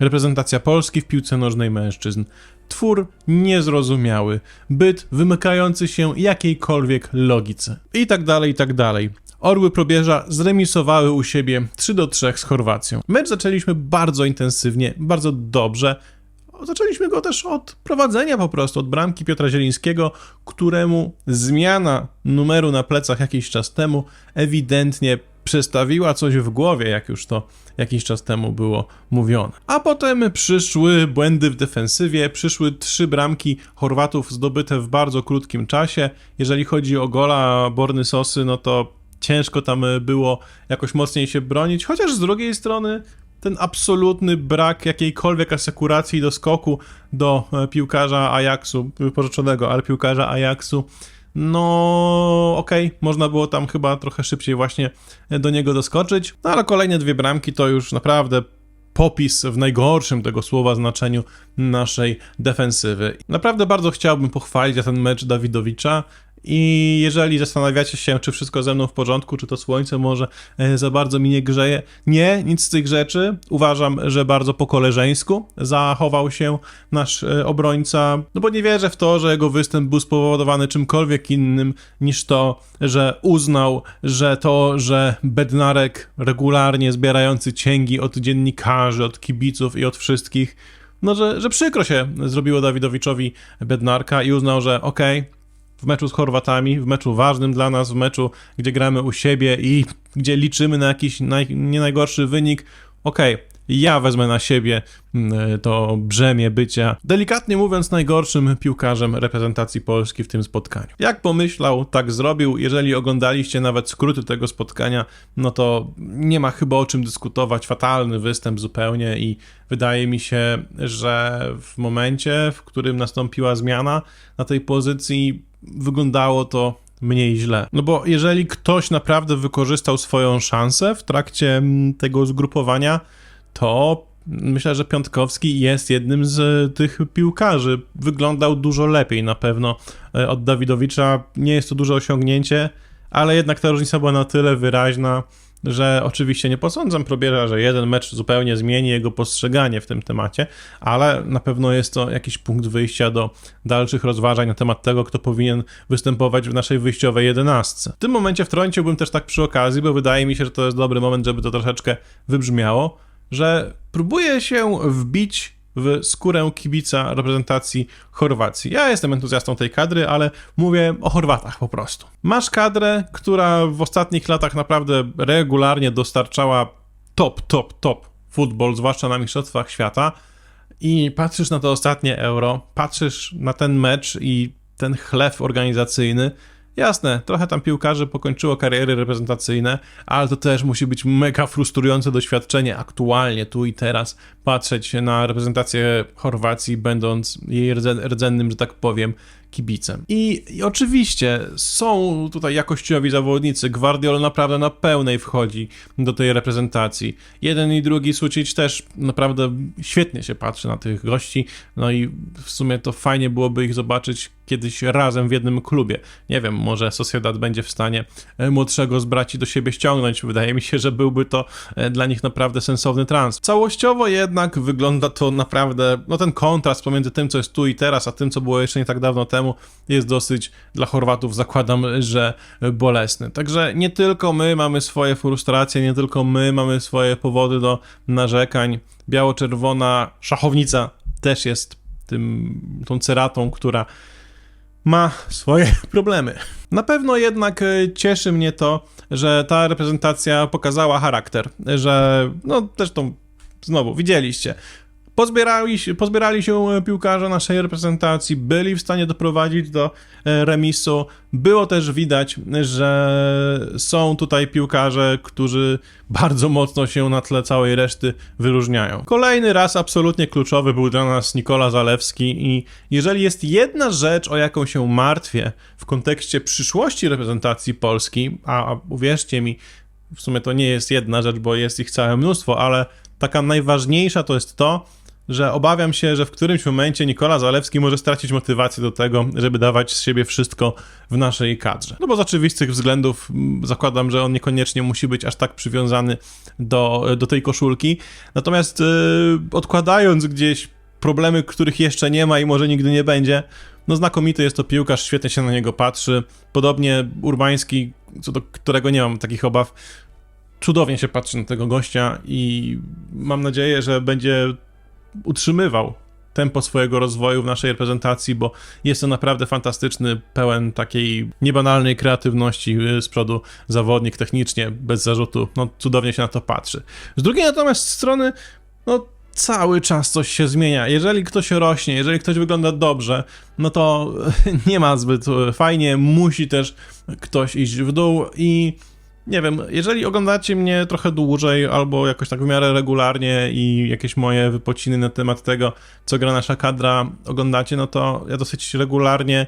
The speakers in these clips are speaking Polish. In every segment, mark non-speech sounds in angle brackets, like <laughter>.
Reprezentacja Polski w piłce nożnej mężczyzn. Twór niezrozumiały, byt wymykający się jakiejkolwiek logice. I tak dalej, i tak dalej. Orły Probierza zremisowały u siebie 3 do 3 z Chorwacją. Mecz zaczęliśmy bardzo intensywnie, bardzo dobrze. Zaczęliśmy go też od prowadzenia po prostu, od bramki Piotra Zielińskiego, któremu zmiana numeru na plecach jakiś czas temu ewidentnie przestawiła coś w głowie, jak już to jakiś czas temu było mówione. A potem przyszły błędy w defensywie, przyszły trzy bramki Chorwatów zdobyte w bardzo krótkim czasie. Jeżeli chodzi o gola Borny Sosy, no to ciężko tam było jakoś mocniej się bronić, chociaż z drugiej strony ten absolutny brak jakiejkolwiek asekuracji do skoku do e, piłkarza Ajaxu, wypożyczonego, ale piłkarza Ajaxu, no okej, można było tam chyba trochę szybciej właśnie do niego doskoczyć, no ale kolejne dwie bramki to już naprawdę popis w najgorszym tego słowa znaczeniu naszej defensywy. Naprawdę bardzo chciałbym pochwalić ten mecz Dawidowicza. I jeżeli zastanawiacie się, czy wszystko ze mną w porządku, czy to słońce może e, za bardzo mi nie grzeje, nie, nic z tych rzeczy. Uważam, że bardzo po koleżeńsku zachował się nasz e, obrońca, no bo nie wierzę w to, że jego występ był spowodowany czymkolwiek innym niż to, że uznał, że to, że Bednarek regularnie zbierający cięgi od dziennikarzy, od kibiców i od wszystkich, no że, że przykro się zrobiło Dawidowiczowi Bednarka i uznał, że okej, okay, w meczu z Chorwatami, w meczu ważnym dla nas, w meczu, gdzie gramy u siebie i gdzie liczymy na jakiś naj, nie najgorszy wynik, okej, okay, ja wezmę na siebie mm, to brzemię bycia, delikatnie mówiąc, najgorszym piłkarzem reprezentacji Polski w tym spotkaniu. Jak pomyślał, tak zrobił. Jeżeli oglądaliście nawet skróty tego spotkania, no to nie ma chyba o czym dyskutować. Fatalny występ zupełnie i wydaje mi się, że w momencie, w którym nastąpiła zmiana na tej pozycji, wyglądało to mniej źle. No bo jeżeli ktoś naprawdę wykorzystał swoją szansę w trakcie mm, tego zgrupowania, to myślę, że Piątkowski jest jednym z tych piłkarzy. Wyglądał dużo lepiej na pewno e, od Dawidowicza. Nie jest to duże osiągnięcie, ale jednak ta różnica była na tyle wyraźna, że oczywiście nie posądzam Probierza, że jeden mecz zupełnie zmieni jego postrzeganie w tym temacie, ale na pewno jest to jakiś punkt wyjścia do dalszych rozważań na temat tego, kto powinien występować w naszej wyjściowej jedenastce. W tym momencie wtrąciłbym też tak przy okazji, bo wydaje mi się, że to jest dobry moment, żeby to troszeczkę wybrzmiało, że próbuje się wbić w skórę kibica reprezentacji Chorwacji. Ja jestem entuzjastą tej kadry, ale mówię o Chorwatach po prostu. Masz kadrę, która w ostatnich latach naprawdę regularnie dostarczała top, top, top futbol, zwłaszcza na Mistrzostwach Świata. I patrzysz na to ostatnie euro, patrzysz na ten mecz i ten chleb organizacyjny Jasne, trochę tam piłkarzy pokończyło kariery reprezentacyjne, ale to też musi być mega frustrujące doświadczenie aktualnie, tu i teraz, patrzeć na reprezentację Chorwacji, będąc jej rdzennym, że tak powiem, kibicem. I, I, oczywiście są tutaj jakościowi zawodnicy. Guardiola naprawdę na pełnej wchodzi do tej reprezentacji. Jeden i drugi Sucic też naprawdę świetnie się patrzy na tych gości. No i w sumie to fajnie byłoby ich zobaczyć kiedyś razem w jednym klubie. Nie wiem, może Sociedad będzie w stanie e, młodszego z braci do siebie ściągnąć. Wydaje mi się, że byłby to e, dla nich naprawdę sensowny trans. Całościowo jednak wygląda to naprawdę, no ten kontrast pomiędzy tym, co jest tu i teraz, a tym, co było jeszcze nie tak dawno temu, jest dosyć dla Chorwatów, zakładam, że bolesny. Także nie tylko my mamy swoje frustracje, nie tylko my mamy swoje powody do narzekań. Biało-czerwona szachownica też jest tym, tą ceratą, która ma swoje <laughs> problemy. Na pewno jednak e, cieszy mnie to, że ta reprezentacja pokazała charakter, że no zresztą znowu widzieliście, Pozbierali, pozbierali się e, piłkarze naszej reprezentacji, byli w stanie doprowadzić do e, remisu. Było też widać, że są tutaj piłkarze, którzy bardzo mocno się na tle całej reszty wyróżniają. Kolejny raz absolutnie kluczowy był dla nas Nikola Zalewski i jeżeli jest jedna rzecz, o jaką się martwię w kontekście przyszłości reprezentacji Polski, a, a uwierzcie mi, w sumie to nie jest jedna rzecz, bo jest ich całe mnóstwo, ale taka najważniejsza to jest to, że obawiam się, że w którymś momencie Nikola Zalewski może stracić motywację do tego, żeby dawać z siebie wszystko w naszej kadrze. No bo z oczywistych względów zakładam, że on niekoniecznie musi być aż tak przywiązany do, do tej koszulki. Natomiast yy, odkładając gdzieś problemy, których jeszcze nie ma i może nigdy nie będzie, no znakomity jest to piłkarz, świetnie się na niego patrzy. Podobnie Urbański, co do którego nie mam takich obaw, cudownie się patrzy na tego gościa i mam nadzieję, że będzie utrzymywał tempo swojego rozwoju w naszej reprezentacji, bo jest to naprawdę fantastyczny, pełen takiej niebanalnej kreatywności y, z przodu zawodnik technicznie, bez zarzutu, no cudownie się na to patrzy. Z drugiej natomiast strony, no cały czas coś się zmienia. Jeżeli ktoś rośnie, jeżeli ktoś wygląda dobrze, no to <laughs> nie ma zbyt fajnie, musi też ktoś iść w dół i nie wiem, jeżeli oglądacie mnie trochę dłużej albo jakoś tak w miarę regularnie i jakieś moje wypociny na temat tego, co gra nasza kadra oglądacie, no to ja dosyć regularnie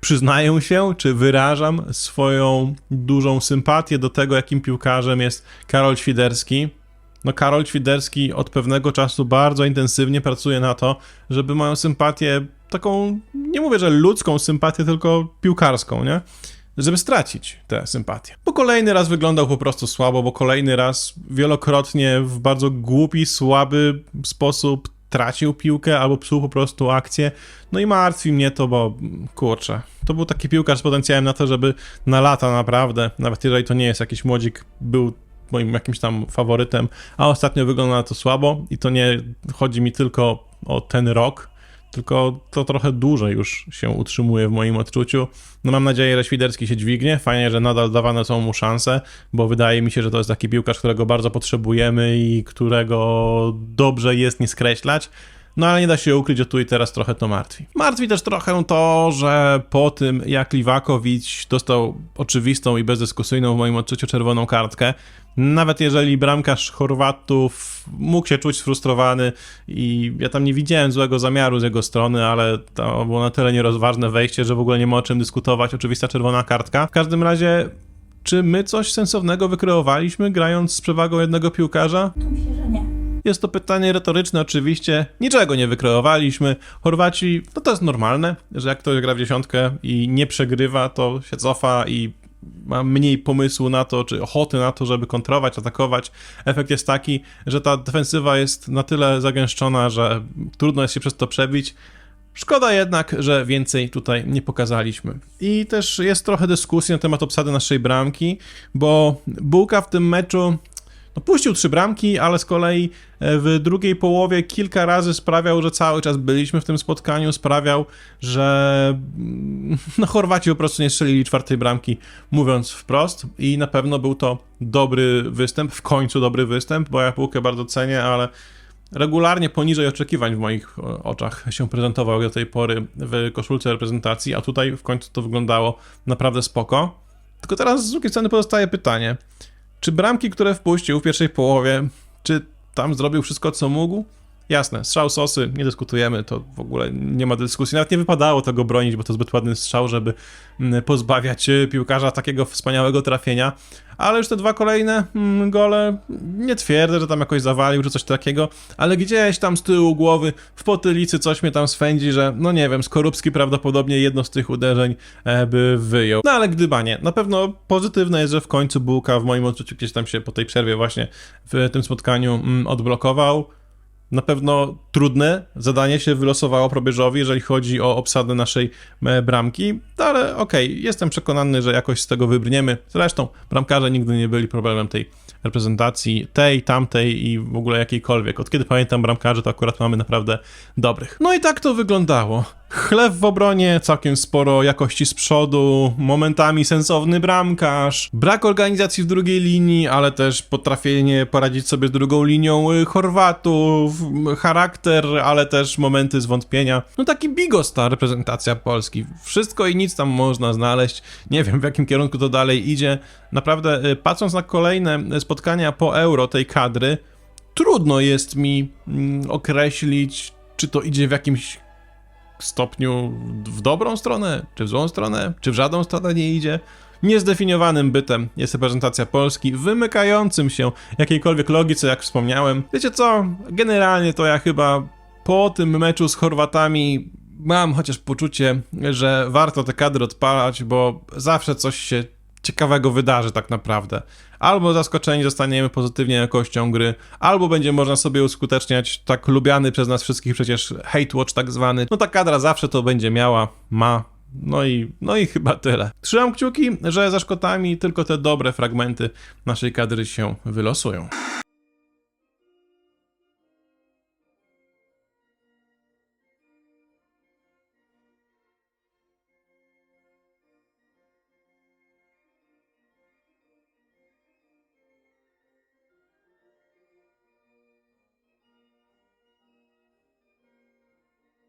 przyznaję się, czy wyrażam swoją dużą sympatię do tego, jakim piłkarzem jest Karol Świderski. No Karol Świderski od pewnego czasu bardzo intensywnie pracuje na to, żeby moją sympatię, taką, nie mówię, że ludzką sympatię, tylko piłkarską, nie? Żeby stracić tę sympatię. Bo kolejny raz wyglądał po prostu słabo, bo kolejny raz wielokrotnie w bardzo głupi, słaby sposób tracił piłkę albo psuł po prostu akcję. No i martwi mnie to, bo kurczę, to był taki piłkarz z potencjałem na to, żeby na lata naprawdę, nawet jeżeli to nie jest jakiś młodzik, był moim jakimś tam faworytem, a ostatnio wygląda na to słabo i to nie chodzi mi tylko o ten rok, tylko to trochę dłużej już się utrzymuje w moim odczuciu. No mam nadzieję, że Świderski się dźwignie, fajnie, że nadal dawane są mu szanse, bo wydaje mi się, że to jest taki piłkarz, którego bardzo potrzebujemy i którego dobrze jest nie skreślać. No ale nie da się ukryć, że tu i teraz trochę to martwi. Martwi też trochę to, że po tym jak Liwakowicz dostał oczywistą i bezdyskusyjną w moim odczuciu czerwoną kartkę, nawet jeżeli bramkarz Chorwatów mógł się czuć sfrustrowany i ja tam nie widziałem złego zamiaru z jego strony, ale to było na tyle nierozważne wejście, że w ogóle nie ma o czym dyskutować, oczywista czerwona kartka. W każdym razie czy my coś sensownego wykreowaliśmy, grając z przewagą jednego piłkarza? Myślę, że nie. Jest to pytanie retoryczne, oczywiście. Niczego nie wykreowaliśmy. Chorwaci, no to jest normalne, że jak ktoś gra w dziesiątkę i nie przegrywa, to się cofa i ma mniej pomysłu na to, czy ochoty na to, żeby kontrować, atakować. Efekt jest taki, że ta defensywa jest na tyle zagęszczona, że trudno jest się przez to przebić. Szkoda jednak, że więcej tutaj nie pokazaliśmy. I też jest trochę dyskusji na temat obsady naszej bramki, bo Bułka w tym meczu no, puścił trzy bramki, ale z kolei e, w drugiej połowie kilka razy sprawiał, że cały czas byliśmy w tym spotkaniu, sprawiał, że mm, <laughs> no, Chorwaci po prostu nie strzelili czwartej bramki, mówiąc wprost i na pewno był to dobry występ, w końcu dobry występ, bo ja Bułkę bardzo cenię, ale regularnie poniżej oczekiwań w moich e, oczach się prezentował do tej pory w koszulce reprezentacji, a tutaj w końcu to wyglądało naprawdę spoko. Tylko teraz z drugiej strony pozostaje pytanie, czy bramki, które wpuścił w pierwszej połowie, czy tam zrobił wszystko, co mógł? Jasne, strzał sosy, nie dyskutujemy, to w ogóle nie ma dyskusji. Nawet nie wypadało tego bronić, bo to zbyt ładny strzał, żeby mm, pozbawiać y, piłkarza takiego wspaniałego trafienia. Ale już te dwa kolejne mm, gole, nie twierdzę, że tam jakoś zawalił czy coś takiego, ale gdzieś tam z tyłu głowy, w potylicy coś mnie tam swędzi, że no nie wiem, Skorupski prawdopodobnie jedno z tych uderzeń e, by wyjął. No ale gdybanie, na pewno pozytywne jest, że w końcu Bułka w moim odczuciu gdzieś tam się po tej przerwie właśnie w tym spotkaniu mm, odblokował. Na pewno trudne zadanie się wylosowało probierzowi, jeżeli chodzi o obsadę naszej e, bramki, ale okej, okay, jestem przekonany, że jakoś z tego wybrniemy. Zresztą bramkarze nigdy nie byli problemem tej reprezentacji, tej, tamtej i w ogóle jakiejkolwiek. Od kiedy pamiętam bramkarzy, to akurat mamy naprawdę dobrych. No i tak to wyglądało. Chleb w obronie, całkiem sporo jakości z przodu, momentami sensowny bramkarz, brak organizacji w drugiej linii, ale też potrafienie poradzić sobie z drugą linią y, Chorwatów, charakter, ale też momenty zwątpienia. No taki bigos ta reprezentacja Polski. Wszystko i nic tam można znaleźć. Nie wiem w jakim kierunku to dalej idzie. Naprawdę y, patrząc na kolejne spotkania po euro tej kadry, trudno jest mi mm, określić, czy to idzie w jakimś stopniu w dobrą stronę, czy w złą stronę, czy w żadną stronę nie idzie. Niezdefiniowanym bytem jest reprezentacja Polski, wymykającym się jakiejkolwiek logice, jak wspomniałem. Wiecie co? Generalnie to ja chyba po tym meczu z Chorwatami mam chociaż poczucie, że warto te kadry odpalać, bo zawsze coś się ciekawego wydarzy tak naprawdę. Albo zaskoczeni zostaniemy pozytywnie jakością gry, albo będzie można sobie uskuteczniać tak lubiany przez nas wszystkich przecież hate watch tak zwany. No ta kadra zawsze to będzie miała, ma. No i, no i chyba tyle. Trzymam kciuki, że za Szkotami tylko te dobre fragmenty naszej kadry się wylosują.